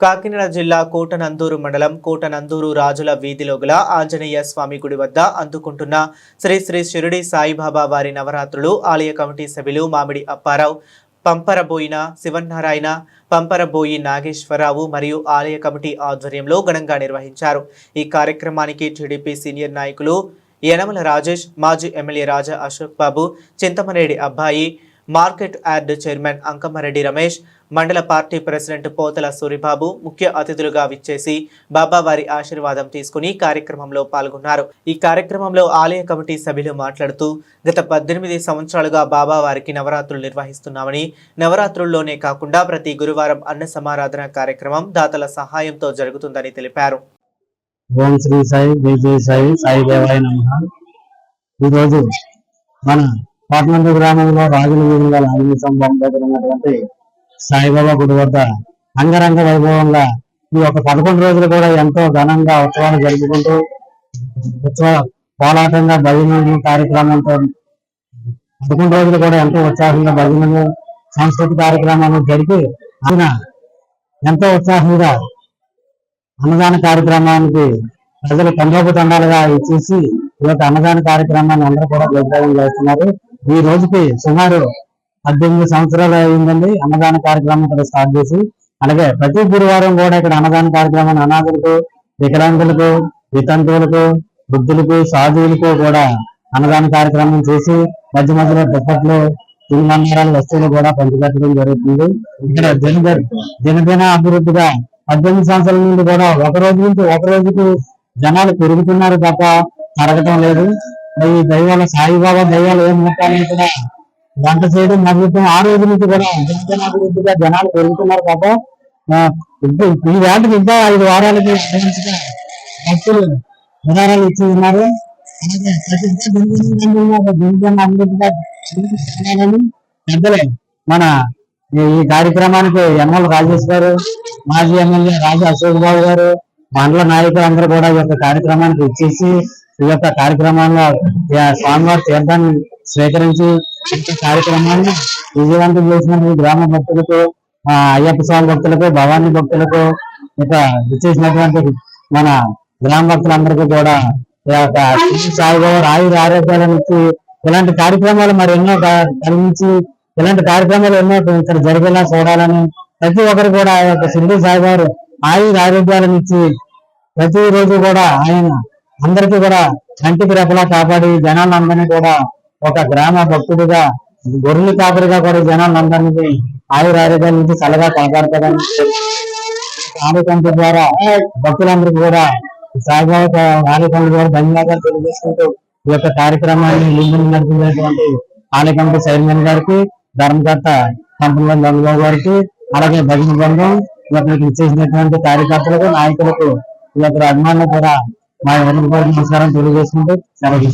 కాకినాడ జిల్లా కోటనందూరు మండలం కోటనందూరు రాజుల వీధిలో గల ఆంజనేయ స్వామి గుడి వద్ద అందుకుంటున్న శ్రీ శ్రీ షిరిడి సాయిబాబా వారి నవరాత్రులు ఆలయ కమిటీ సభ్యులు మామిడి అప్పారావు పంపరబోయిన శివనారాయణ పంపరబోయి నాగేశ్వరరావు మరియు ఆలయ కమిటీ ఆధ్వర్యంలో ఘనంగా నిర్వహించారు. ఈ కార్యక్రమానికి టీడీపీ సీనియర్ నాయకులు యనమల రాజేష్ మాజీ ఎమ్మెల్యే రాజా అశోక్ బాబు చింతమనేడి అబ్బాయి market yard chairman Ankamareddy Ramesh mandal party president పోతల సూరిబాబు ముఖ్య అతిథులుగా విచ్చేసి బాబావారి ఆశీర్వాదం తీసుకుని కార్యక్రమంలో పాల్గొన్నారు. ఈ కార్యక్రమంలో ఆలయ కమిటీ సభ్యులు మాట్లాడుతూ గత పద్దెనిమిది సంవత్సరాలుగా బాబావారికి నవరాత్రులు నిర్వహిస్తున్నామని నవరాత్రుల్లోనే కాకుండా ప్రతి గురువారం అన్న సమారాధన కార్యక్రమం దాతల సహాయంతో జరుగుతుందని తెలిపారు. ఓం శ్రీ సాయి జై జై సాయి సాయి దేవాయ నమ. ఈరోజు మన పాటనంద గ్రామంలో రాజుల వీధుల రాజుల సంభవం దగ్గర ఉన్నటువంటి సాయిబాబా గుడి వద్ద అంగరంగ వైభవంగా ఈ ఒక పదకొండు రోజులు కూడా ఎంతో ఘనంగా ఉత్సవాలు జరుపుకుంటూ ఉత్సవ పోరాటంగా భజనలు కార్యక్రమంతో పదకొండు రోజులు కూడా ఎంతో ఉత్సాహంగా భజనలు సాంస్కృతిక కార్యక్రమాలు జరిపి ఆయన ఎంతో ఉత్సాహంగా అన్నదాన కార్యక్రమానికి ప్రజలు తండోపు తండాలుగా ఇచ్చేసి ఈ యొక్క అన్నదాన కార్యక్రమాన్ని అందరూ కూడా జయప్రదం చేస్తున్నారు. ఈ రోజుకి సుమారు పద్దెనిమిది సంవత్సరాలు అయిందండి అన్నదాన కార్యక్రమం ఇక్కడ స్టార్ట్ చేసి. అలాగే ప్రతి గురువారం కూడా ఇక్కడ అన్నదాన కార్యక్రమాన్ని అనాథులకు వికలాంగులకు వితంతువులకు వృద్ధులకు సాధువులకు కూడా అన్నదాన కార్యక్రమం చేసి మధ్య మధ్యలో దుప్పట్లు తిరుమల వస్తువులు కూడా పంచిపెట్టడం జరుగుతుంది. ఇక్కడ దిన దినదిన అభివృద్ధిగా పద్దెనిమిది సంవత్సరాల నుండి కూడా ఒక రోజు నుంచి ఒక రోజుకి జనాలు పెరుగుతున్నారు తప్ప తరగటం లేదు. ఈ దైవాల సాయిబాబా దైవాలు ఏం మొత్తాన్ని కూడా వంట చేయడం మొదలుపెట్టిన ఆ రోజు నుంచి కూడా జనాలు పెరుగుతున్నారు పాప ఈ వేటకి ఇంకా ఐదు వారాలకి భక్తులు విరాళాలు ఇచ్చి ఉన్నారు. పెద్దలే మన ఈ ఈ కార్యక్రమానికి ఎమ్మెల్యే రాజేష్ గారు మాజీ ఎమ్మెల్యే రాజా అశోక్ బాబు గారు మండల నాయకులు అందరూ కూడా ఈ యొక్క కార్యక్రమానికి ఇచ్చేసి ఈ యొక్క కార్యక్రమంలో ఈ స్వామివారి తీర్థాన్ని స్వీకరించి కార్యక్రమాన్ని విజయవంతం చేసిన గ్రామ భక్తులకు అయ్యప్ప స్వామి భక్తులకు భవానీ భక్తులకు ఇక విచ్చేసినటువంటి మన గ్రామ భక్తులందరికీ కూడా ఈ యొక్క సాయిబాబు సాయిబాబా ఆయుర ఆరోగ్యాలను ఇచ్చి ఇలాంటి కార్యక్రమాలు మరి ఎన్నో కలిగించి ఇలాంటి కార్యక్రమాలు ఎన్నో ఇక్కడ జరిగేలా చూడాలని ప్రతి ఒక్కరు కూడా ఆ యొక్క షిరిడి సాయిబాబు ఆయుర ఆరోగ్యాలను ఇచ్చి ప్రతి రోజు కూడా ఆయన అందరికీ కూడా కంటికి రెప్పలా కాపాడి జనాలందరినీ కూడా ఒక గ్రామ భక్తుడిగా గొర్రెలు కాపరిగా కూడా జనాలందరినీ ఆయుర ఆరోగ్యాల నుంచి చల్లగా కాపాడతాడని ఆలోచన ద్వారా భక్తులందరికీ కూడా సాయిబాబా ఆలయంలో ద్వారా ధన్యవాదాలు తెలియజేసుకుంటూ ఈ యొక్క కార్యక్రమాన్ని ముందు నడిపినటువంటి ఆలయ చైర్మన్ గారికి ధర్మకర్త కంపెనీ గంగబాబు గారికి అలాగే భజన బృందం ఇక్కడికి ఇచ్చేసినటువంటి కార్యకర్తలకు నాయకులకు ఈ యొక్క అభిమానులు కూడా మా ఎవరికి నమస్కారం తెలియజేసుకుంటూ సెలవు